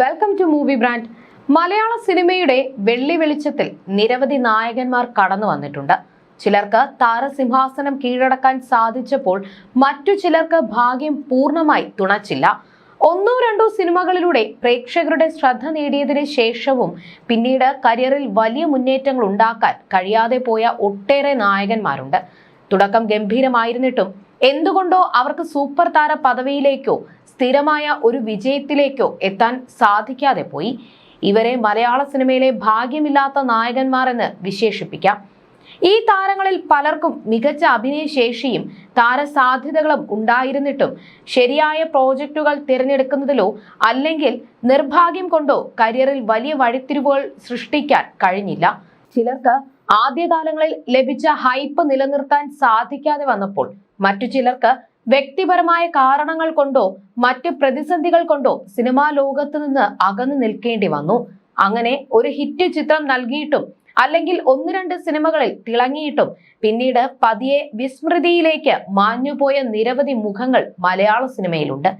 Welcome to movie brand മലയാള സിനിമയുടെ വെള്ളി വെളിച്ചത്തിൽ നിരവധി നായകന്മാർ കടന്നു വന്നിട്ടുണ്ട്. ചിലർക്ക് താരസിംഹാസനം കീഴടക്കാൻ സാധിച്ചപ്പോൾ മറ്റു ചിലർക്ക് ഭാഗ്യം പൂർണമായി തുണച്ചില്ല. ഒന്നോ രണ്ടോ സിനിമകളിലൂടെ പ്രേക്ഷകരുടെ ശ്രദ്ധ നേടിയതിനു ശേഷവും പിന്നീട് കരിയറിൽ വലിയ മുന്നേറ്റങ്ങൾ ഉണ്ടാക്കാൻ കഴിയാതെ പോയ ഒട്ടേറെ നായകന്മാരുണ്ട്. തുടക്കം ഗംഭീരമായിരുന്നിട്ടും എന്തുകൊണ്ടോ അവർക്ക് സൂപ്പർ താര പദവിയിലേക്കോ സ്ഥിരമായ ഒരു വിജയത്തിലേക്കോ എത്താൻ സാധിക്കാതെ പോയി. ഇവരെ മലയാള സിനിമയിലെ ഭാഗ്യമില്ലാത്ത നായകന്മാർ എന്ന് വിശേഷിപ്പിക്കാം. ഈ താരങ്ങളിൽ പലർക്കും മികച്ച അഭിനയശേഷിയും താരസാധ്യതകളും ഉണ്ടായിരുന്നിട്ടും ശരിയായ പ്രോജക്റ്റുകൾ തിരഞ്ഞെടുക്കുന്നതിലോ അല്ലെങ്കിൽ നിർഭാഗ്യം കൊണ്ടോ കരിയറിൽ വലിയ വഴിത്തിരിവുകൾ സൃഷ്ടിക്കാൻ കഴിഞ്ഞില്ല. ചിലർക്ക് ആദ്യകാലങ്ങളിൽ ലഭിച്ച ഹൈപ്പ് നിലനിർത്താൻ സാധിക്കാതെ വന്നപ്പോൾ മറ്റു ചിലർക്ക് വ്യക്തിപരമായ കാരണങ്ങൾ കൊണ്ടോ മറ്റ് പ്രതിസന്ധികൾ കൊണ്ടോ സിനിമാ ലോകത്ത് നിന്ന് അകന്നു നിൽക്കേണ്ടി വന്നു. അങ്ങനെ ഒരു ഹിറ്റ് ചിത്രം നൽകിയിട്ടും അല്ലെങ്കിൽ ഒന്ന് രണ്ട് സിനിമകളിൽ തിളങ്ങിയിട്ടും പിന്നീട് പതിയെ വിസ്മൃതിയിലേക്ക് മാഞ്ഞുപോയ നിരവധി മുഖങ്ങൾ മലയാള സിനിമയിലുണ്ട്.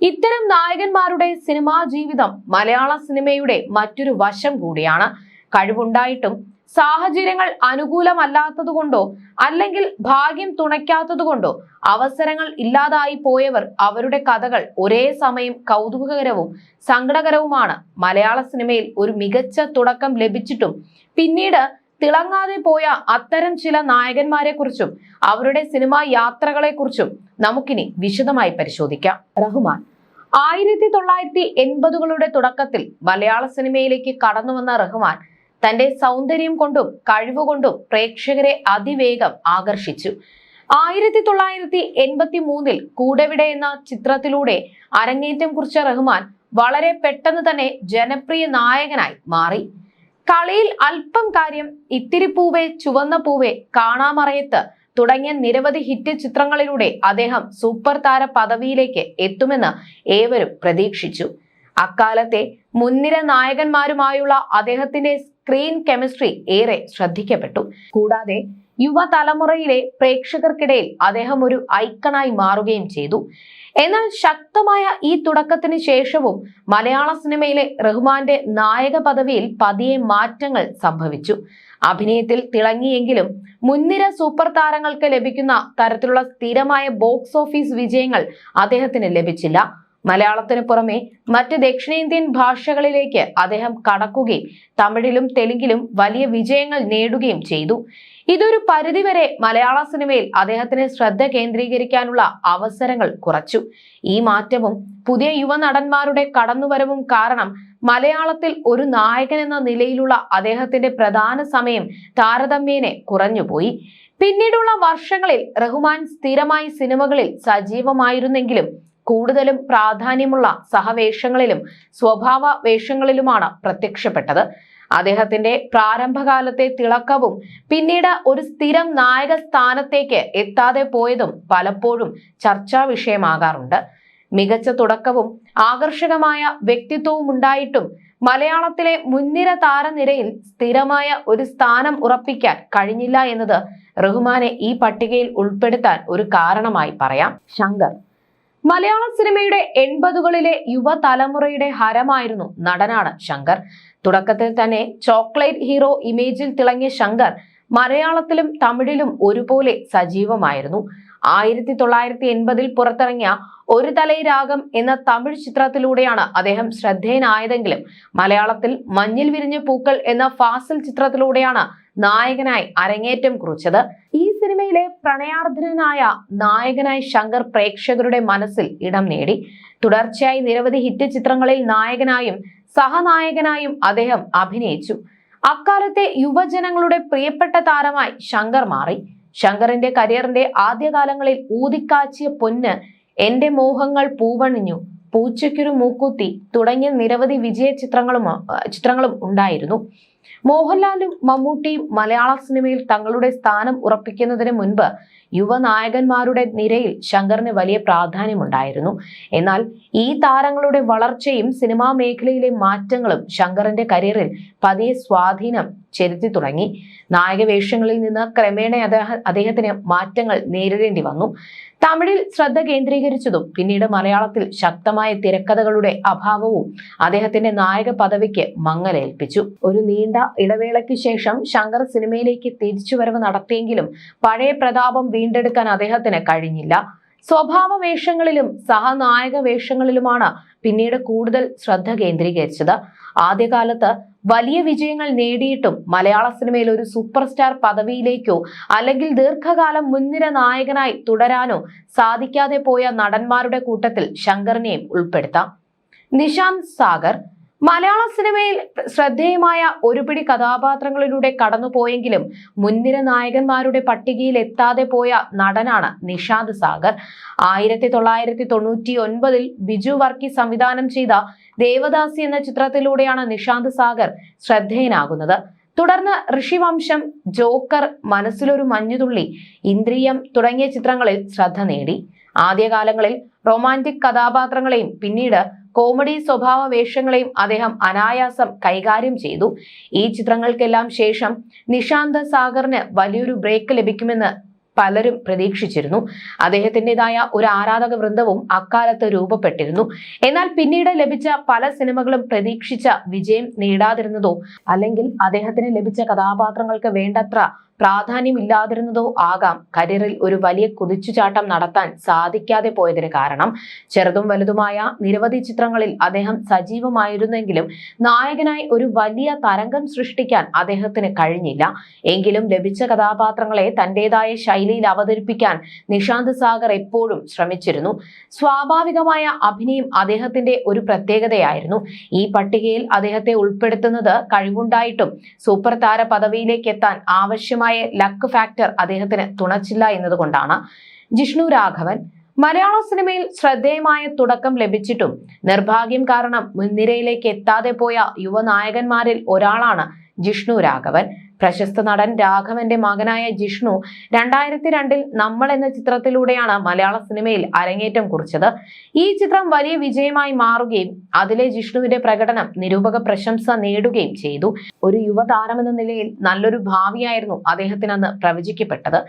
ഇത്തരം നായകന്മാരുടെ സിനിമാ ജീവിതം മലയാള സിനിമയുടെ മറ്റൊരു വശം കൂടിയാണ്. കഴിവുണ്ടായിട്ടും സാഹചര്യങ്ങൾ അനുകൂലമല്ലാത്തതുകൊണ്ടോ അല്ലെങ്കിൽ ഭാഗ്യം തുണയ്ക്കാത്തതുകൊണ്ടോ അവസരങ്ങൾ ഇല്ലാതായി പോയവർ അവരുടെ കഥകൾ ഒരേ സമയം കൗതുകകരവും സങ്കടകരവുമാണ്. മലയാള സിനിമയിൽ ഒരു മികച്ച തുടക്കം ലഭിച്ചിട്ടും പിന്നീട് തിളങ്ങാതെ പോയ അത്തരം ചില നായകന്മാരെ കുറിച്ചും അവരുടെ സിനിമാ യാത്രകളെക്കുറിച്ചും നമുക്കിനി വിശദമായി പരിശോധിക്കാം. റഹ്മാൻ ആയിരത്തി തൊള്ളായിരത്തി എൺപതുകളുടെ തുടക്കത്തിൽ മലയാള സിനിമയിലേക്ക് കടന്നുവന്ന റഹ്മാൻ തന്റെ സൗന്ദര്യം കൊണ്ടും കഴിവുകൊണ്ടും പ്രേക്ഷകരെ അതിവേഗം ആകർഷിച്ചു. ആയിരത്തി തൊള്ളായിരത്തി എൺപത്തി മൂന്നിൽ കൂടെവിടെ എന്ന ചിത്രത്തിലൂടെ അരങ്ങേറ്റം കുറിച്ച റഹ്മാൻ വളരെ പെട്ടെന്ന് തന്നെ ജനപ്രിയ നായകനായി മാറി. കളിയിൽ അല്പം കാര്യം ഇത്തിരി പൂവേ ചുവന്ന പൂവേ കാണാമറയത്ത് തുടങ്ങിയ നിരവധി ഹിറ്റ് ചിത്രങ്ങളിലൂടെ അദ്ദേഹം സൂപ്പർ താര പദവിയിലേക്ക് എത്തുമെന്ന് ഏവരും പ്രതീക്ഷിച്ചു. അക്കാലത്തെ മുൻനിര നായകന്മാരുമായുള്ള അദ്ദേഹത്തിന്റെ സ്ക്രീൻ കെമിസ്ട്രി ഏറെ ശ്രദ്ധിക്കപ്പെട്ടു. കൂടാതെ യുവതലമുറയിലെ പ്രേക്ഷകർക്കിടയിൽ അദ്ദേഹം ഒരു ഐക്കണായി മാറുകയും ചെയ്തു. എന്നാൽ ശക്തമായ ഈ തുടക്കത്തിന് ശേഷവും മലയാള സിനിമയിലെ റഹ്മാന്റെ നായക പദവിയിൽ പതിയെ മാറ്റങ്ങൾ സംഭവിച്ചു. അഭിനയത്തിൽ തിളങ്ങിയെങ്കിലും മുൻനിര സൂപ്പർ താരങ്ങൾക്ക് ലഭിക്കുന്ന തരത്തിലുള്ള സ്ഥിരമായ ബോക്സ് ഓഫീസ് വിജയങ്ങൾ അദ്ദേഹത്തിന് ലഭിച്ചില്ല. മലയാളത്തിന് പുറമെ മറ്റ് ദക്ഷിണേന്ത്യൻ ഭാഷകളിലേക്ക് അദ്ദേഹം കടക്കുകയും തമിഴിലും തെലുങ്കിലും വലിയ വിജയങ്ങൾ നേടുകയും ചെയ്തു. ഇതൊരു പരിധിവരെ മലയാള സിനിമയിൽ അദ്ദേഹത്തിന് ശ്രദ്ധ കേന്ദ്രീകരിക്കാനുള്ള അവസരങ്ങൾ കുറച്ചു. ഈ മാറ്റവും പുതിയ യുവനടന്മാരുടെ കടന്നുവരവും കാരണം മലയാളത്തിൽ ഒരു നായകൻ എന്ന നിലയിലുള്ള അദ്ദേഹത്തിന്റെ പ്രധാന സമയം താരതമ്യേനെ കുറഞ്ഞുപോയി. പിന്നീടുള്ള വർഷങ്ങളിൽ റഹ്മാൻ സ്ഥിരമായി സിനിമകളിൽ സജീവമായിരുന്നെങ്കിലും കൂടുതലും പ്രാധാന്യമുള്ള സഹവേഷങ്ങളിലും സ്വഭാവ വേഷങ്ങളിലുമാണ് പ്രത്യക്ഷപ്പെട്ടത്. അദ്ദേഹത്തിന്റെ പ്രാരംഭകാലത്തെ തിളക്കവും പിന്നീട് ഒരു സ്ഥിരം നായക സ്ഥാനത്തേക്ക് എത്താതെ പോയതും പലപ്പോഴും ചർച്ചാ വിഷയമാകാറുണ്ട്. മികച്ച തുടക്കവും ആകർഷകമായ വ്യക്തിത്വവും ഉണ്ടായിട്ടും മലയാളത്തിലെ മുൻനിര താരനിരയിൽ സ്ഥിരമായ ഒരു സ്ഥാനം ഉറപ്പിക്കാൻ കഴിഞ്ഞില്ല എന്നത് റഹ്മാനെ ഈ പട്ടികയിൽ ഉൾപ്പെടുത്താൻ ഒരു കാരണമായി പറയാം. ശങ്കർ മലയാള സിനിമയുടെ എൺപതുകളിലെ യുവതലമുറയുടെ ഹരമായിരുന്നു നടനാണ് ശങ്കർ. തുടക്കത്തിൽ തന്നെ ചോക്ലേറ്റ് ഹീറോ ഇമേജിൽ തിളങ്ങിയ ശങ്കർ മലയാളത്തിലും തമിഴിലും ഒരുപോലെ സജീവമായിരുന്നു. ആയിരത്തി തൊള്ളായിരത്തി എൺപതിൽ പുറത്തിറങ്ങിയ ഒരു തലൈ രാഗം എന്ന തമിഴ് ചിത്രത്തിലൂടെയാണ് അദ്ദേഹം ശ്രദ്ധേയനായതെങ്കിലും മലയാളത്തിൽ മഞ്ഞിൽ വിരിഞ്ഞ പൂക്കൾ എന്ന ഫാസിൽ ചിത്രത്തിലൂടെയാണ് നായകനായി അരങ്ങേറ്റം കുറിച്ചത്. ഈ സിനിമയിലെ പ്രണയാർദ്ധനായ നായകനായി ശങ്കർ പ്രേക്ഷകരുടെ മനസ്സിൽ ഇടം നേടി. തുടർച്ചയായി നിരവധി ഹിറ്റ് ചിത്രങ്ങളിൽ നായകനായും സഹനായകനായും അദ്ദേഹം അഭിനയിച്ചു. അക്കാലത്തെ യുവജനങ്ങളുടെ പ്രിയപ്പെട്ട താരമായി ശങ്കർ മാറി. ശങ്കറിന്റെ കരിയറിന്റെ ആദ്യകാലങ്ങളിൽ ഊതിക്കാച്ചിയ പൊന്ന് എന്റെ മോഹങ്ങൾ പൂവണിഞ്ഞു. പൂച്ചയ്ക്കൊരു മൂക്കുത്തി തുടങ്ങിയ നിരവധി വിജയ ചിത്രങ്ങളും ചിത്രങ്ങളും ഉണ്ടായിരുന്നു. മോഹൻലാലും മമ്മൂട്ടിയും മലയാള സിനിമയിൽ തങ്ങളുടെ സ്ഥാനം ഉറപ്പിക്കുന്നതിന് മുൻപ് യുവനായകന്മാരുടെ നിരയിൽ ശങ്കറിന് വലിയ പ്രാധാന്യമുണ്ടായിരുന്നു. എന്നാൽ ഈ താരങ്ങളുടെ വളർച്ചയും സിനിമാ മേഖലയിലെ മാറ്റങ്ങളും ശങ്കറിന്റെ കരിയറിൽ പതിയെ സ്വാധീനം ചെലുത്തി തുടങ്ങി. നായക വേഷങ്ങളിൽ നിന്ന് ക്രമേണ അദ്ദേഹത്തിന് മാറ്റങ്ങൾ നേരിടേണ്ടി വന്നു. തമിഴിൽ ശ്രദ്ധ കേന്ദ്രീകരിച്ചതും പിന്നീട് മലയാളത്തിൽ ശക്തമായ തിരക്കഥകളുടെ അഭാവവും അദ്ദേഹത്തിന്റെ നായക പദവിക്ക് മങ്ങലേൽപ്പിച്ചു. ഒരു നീണ്ട ഇടവേളയ്ക്ക് ശേഷം ശങ്കർ സിനിമയിലേക്ക് തിരിച്ചുവരവ് നടത്തിയെങ്കിലും പഴയ പ്രതാപം വീണ്ടെടുക്കാൻ അദ്ദേഹത്തിന് കഴിഞ്ഞില്ല. സ്വഭാവ വേഷങ്ങളിലും സഹനായക വേഷങ്ങളിലുമാണ് പിന്നീട് കൂടുതൽ ശ്രദ്ധ കേന്ദ്രീകരിച്ചത്. ആദ്യകാലത്ത് വലിയ വിജയങ്ങൾ നേടിയിട്ടും മലയാള സിനിമയിൽ ഒരു സൂപ്പർ സ്റ്റാർ പദവിയിലേക്കോ അല്ലെങ്കിൽ ദീർഘകാലം മുൻനിര നായകനായി തുടരാനോ സാധിക്കാതെ പോയ നടന്മാരുടെ കൂട്ടത്തിൽ ശങ്കറിനെയും ഉൾപ്പെടുത്താം. നിശാന്ത് സാഗർ മലയാള സിനിമയിൽ ശ്രദ്ധേയമായ ഒരുപിടി കഥാപാത്രങ്ങളിലൂടെ കടന്നുപോയെങ്കിലും മുൻനിര നായകന്മാരുടെ പട്ടികയിൽ എത്താതെ പോയ നടനാണ് നിഷാന്ത് സാഗർ. ആയിരത്തി തൊള്ളായിരത്തി തൊണ്ണൂറ്റി ഒൻപതിൽ ബിജു വർക്കി സംവിധാനം ചെയ്ത ദേവദാസി എന്ന ചിത്രത്തിലൂടെയാണ് നിഷാന്ത് സാഗർ ശ്രദ്ധേയനാകുന്നത്. തുടർന്ന് ഋഷിവംശം ജോക്കർ മനസ്സിലൊരു മഞ്ഞുതുള്ളി ഇന്ദ്രിയം തുടങ്ങിയ ചിത്രങ്ങളിൽ ശ്രദ്ധ നേടി. ആദ്യകാലങ്ങളിൽ റൊമാന്റിക് കഥാപാത്രങ്ങളെയും പിന്നീട് കോമഡി സ്വഭാവ വേഷങ്ങളെയും അദ്ദേഹം അനായാസം കൈകാര്യം ചെയ്തു. ഈ ചിത്രങ്ങൾക്കെല്ലാം ശേഷം നിഷാന്ത് സാഗറിന് വലിയൊരു ബ്രേക്ക് ലഭിക്കുമെന്ന് പലരും പ്രതീക്ഷിച്ചിരുന്നു. അദ്ദേഹത്തിന്റെതായ ഒരു ആരാധക വൃന്ദവും അക്കാലത്ത് രൂപപ്പെട്ടിരുന്നു. എന്നാൽ പിന്നീട് ലഭിച്ച പല സിനിമകളും പ്രതീക്ഷിച്ച വിജയം നേടാതിരുന്നതോ അല്ലെങ്കിൽ അദ്ദേഹത്തിന് ലഭിച്ച കഥാപാത്രങ്ങൾക്ക് വേണ്ടത്ര പ്രാധാന്യമില്ലാതിരുന്നതോ ആകാം കരിയറിൽ ഒരു വലിയ കുതിച്ചുചാട്ടം നടത്താൻ സാധിക്കാതെ പോയതിന് കാരണം. ചെറുതും വലുതുമായ നിരവധി ചിത്രങ്ങളിൽ അദ്ദേഹം സജീവമായിരുന്നെങ്കിലും നായകനായി ഒരു വലിയ തരംഗം സൃഷ്ടിക്കാൻ അദ്ദേഹത്തിന് കഴിഞ്ഞില്ല. എങ്കിലും ലഭിച്ച കഥാപാത്രങ്ങളെ തന്റേതായ ശൈലിയിൽ അവതരിപ്പിക്കാൻ നിഷാന്ത് സാഗർ എപ്പോഴും ശ്രമിച്ചിരുന്നു. സ്വാഭാവികമായ അഭിനയം അദ്ദേഹത്തിന്റെ ഒരു പ്രത്യേകതയായിരുന്നു. ഈ പട്ടികയിൽ അദ്ദേഹത്തെ ഉൾപ്പെടുത്തുന്നത് കഴിവുണ്ടായിട്ടും സൂപ്പർ താര പദവിയിലേക്ക് എത്താൻ ആവശ്യമായ ലക്ക് ഫാക്ടർ അദ്ദേഹത്തിന് തുണച്ചില്ല എന്നതുകൊണ്ടാണ്. ജിഷ്ണു രാഘവൻ മലയാള സിനിമയിൽ ശ്രദ്ധേയമായ തുടക്കം ലഭിച്ചിട്ടും നിർഭാഗ്യം കാരണം മുൻനിരയിലേക്ക് എത്താതെ പോയ യുവനായകന്മാരിൽ ഒരാളാണ് ജിഷ്ണു രാഘവൻ. പ്രശസ്ത നടൻ രാഘവന്റെ മകനായ ജിഷ്ണു രണ്ടായിരത്തി രണ്ടിൽ നമ്മൾ എന്ന ചിത്രത്തിലൂടെയാണ് മലയാള സിനിമയിൽ അരങ്ങേറ്റം കുറിച്ചത്. ഈ ചിത്രം വലിയ വിജയമായി മാറുകയും അതിലെ ജിഷ്ണുവിന്റെ പ്രകടനം നിരൂപക പ്രശംസ നേടുകയും ചെയ്തു. ഒരു യുവതാരമെന്ന നിലയിൽ നല്ലൊരു ഭാവിയായിരുന്നു അദ്ദേഹത്തിന് അന്ന് പ്രവചിക്കപ്പെട്ടത്.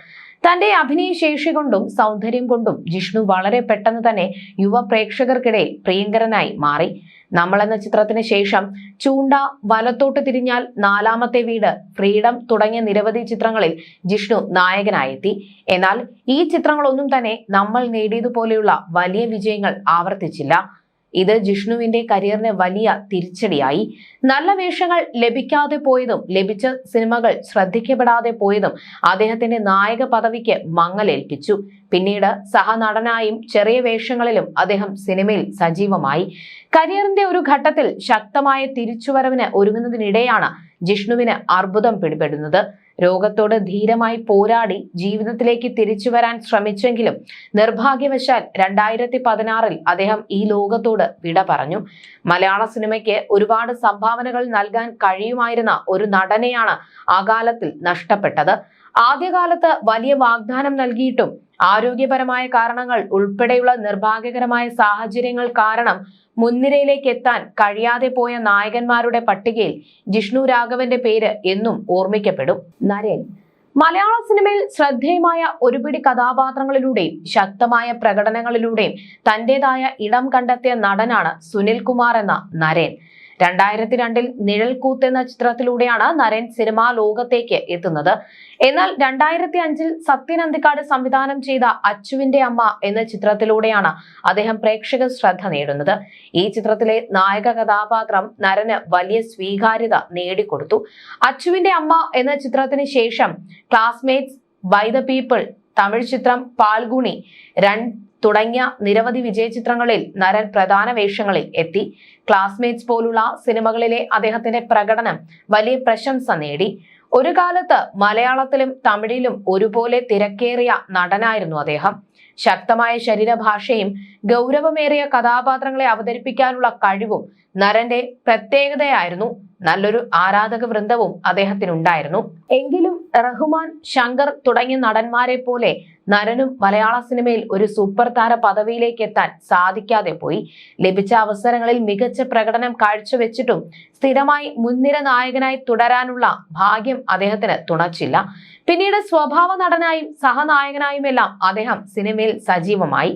തന്റെ അഭിനയ ശേഷി കൊണ്ടും സൗന്ദര്യം കൊണ്ടും ജിഷ്ണു വളരെ പെട്ടെന്ന് തന്നെ യുവ പ്രേക്ഷകർക്കിടയിൽ പ്രിയങ്കരനായി മാറി. നമ്മൾ എന്ന ചിത്രത്തിന് ശേഷം ചൂണ്ട വലത്തോട്ട് തിരിഞ്ഞാൽ നാലാമത്തെ വീട് ഫ്രീഡം തുടങ്ങിയ നിരവധി ചിത്രങ്ങളിൽ ജിഷ്ണു നായകനായെത്തി. എന്നാൽ ഈ ചിത്രങ്ങളൊന്നും തന്നെ നമ്മൾ നേടിയതുപോലെയുള്ള വലിയ വിജയങ്ങൾ ആവർത്തിച്ചില്ല. ഇത് ജിഷ്ണുവിന്റെ കരിയറിന് വലിയ തിരിച്ചടിയായി. നല്ല വേഷങ്ങൾ ലഭിക്കാതെ പോയതും ലഭിച്ച സിനിമകൾ ശ്രദ്ധിക്കപ്പെടാതെ പോയതും അദ്ദേഹത്തിന്റെ നായക പദവിക്ക് മങ്ങലേൽപ്പിച്ചു. പിന്നീട് സഹനടനായും ചെറിയ വേഷങ്ങളിലും അദ്ദേഹം സിനിമയിൽ സജീവമായി. കരിയറിന്റെ ഒരു ഘട്ടത്തിൽ ശക്തമായ തിരിച്ചുവരവിന് ഒരുങ്ങുന്നതിനിടെയാണ് ജിഷ്ണുവിന് അർബുദം പിടിപെടുന്നത്. രോഗത്തോട് ധീരമായി പോരാടി ജീവിതത്തിലേക്ക് തിരിച്ചു വരാൻ ശ്രമിച്ചെങ്കിലും നിർഭാഗ്യവശാൽ രണ്ടായിരത്തി പതിനാറിൽ അദ്ദേഹം ഈ ലോകത്തോട് വിട പറഞ്ഞു. മലയാള സിനിമയ്ക്ക് ഒരുപാട് സംഭാവനകൾ നൽകാൻ കഴിയുമായിരുന്ന ഒരു നടനെയാണ് ആ കാലത്തിൽ നഷ്ടപ്പെട്ടത്. ആദ്യകാലത്ത് വലിയ വാഗ്ദാനം നൽകിയിട്ടും ആരോഗ്യപരമായ കാരണങ്ങൾ ഉൾപ്പെടെയുള്ള നിർഭാഗ്യകരമായ സാഹചര്യങ്ങൾ കാരണം മുൻനിരയിലേക്ക് എത്താൻ കഴിയാതെ പോയ നായകന്മാരുടെ പട്ടികയിൽ ജിഷ്ണു രാഘവന്റെ പേര് എന്നും ഓർമ്മിക്കപ്പെടും. നരേൻ മലയാള സിനിമയിൽ ശ്രദ്ധേയമായ ഒരുപിടി കഥാപാത്രങ്ങളിലൂടെയും ശക്തമായ പ്രകടനങ്ങളിലൂടെയും തന്റേതായ ഇടം കണ്ടെത്തിയ നടനാണ് സുനിൽ കുമാർ എന്ന നരേൻ രണ്ടായിരത്തി രണ്ടിൽ നിഴൽക്കൂത്ത് എന്ന ചിത്രത്തിലൂടെയാണ് നരൻ സിനിമാ ലോകത്തേക്ക് എത്തുന്നത്. എന്നാൽ രണ്ടായിരത്തി അഞ്ചിൽ സത്യൻ അന്തിക്കാട് സംവിധാനം ചെയ്ത അച്ചുവിന്റെ അമ്മ എന്ന ചിത്രത്തിലൂടെയാണ് അദ്ദേഹം പ്രേക്ഷക ശ്രദ്ധ നേടുന്നത്. ഈ ചിത്രത്തിലെ നായക കഥാപാത്രം നരന് വലിയ സ്വീകാര്യത നേടിക്കൊടുത്തു. അച്ചുവിന്റെ അമ്മ എന്ന ചിത്രത്തിന് ശേഷം classmates by the people Tamil ചിത്രം പാൽഗുണി രൺ തുടങ്ങിയ നിരവധി വിജയ ചിത്രങ്ങളിൽ നരൻ പ്രധാന വേഷങ്ങളിൽ എത്തി. ക്ലാസ്മേറ്റ്സ് പോലുള്ള സിനിമകളിലെ അദ്ദേഹത്തിന്റെ പ്രകടനം വലിയ പ്രശംസ നേടി. ഒരു കാലത്ത് മലയാളത്തിലും തമിഴിലും ഒരുപോലെ തിരക്കേറിയ നടനായിരുന്നു അദ്ദേഹം. ശക്തമായ ശരീരഭാഷയും ഗൗരവമേറിയ കഥാപാത്രങ്ങളെ അവതരിപ്പിക്കാനുള്ള കഴിവും നരന്റെ പ്രത്യേകതയായിരുന്നു. നല്ലൊരു ആരാധക വൃന്ദവും അദ്ദേഹത്തിനുണ്ടായിരുന്നു. എങ്കിലും റഹ്മാൻ ശങ്കർ തുടങ്ങിയ നടന്മാരെ പോലെ നരനും മലയാള സിനിമയിൽ ഒരു സൂപ്പർ താര പദവിയിലേക്ക് എത്താൻ സാധിക്കാതെ പോയി. ലഭിച്ച അവസരങ്ങളിൽ മികച്ച പ്രകടനം കാഴ്ചവെച്ചിട്ടും സ്ഥിരമായി മുൻനിര നായകനായി തുടരാനുള്ള ഭാഗ്യം അദ്ദേഹത്തിന് തുണച്ചില്ല. പിന്നീട് സ്വഭാവ നടനായും സഹനായകനായുമെല്ലാം അദ്ദേഹം സിനിമയിൽ സജീവമായി.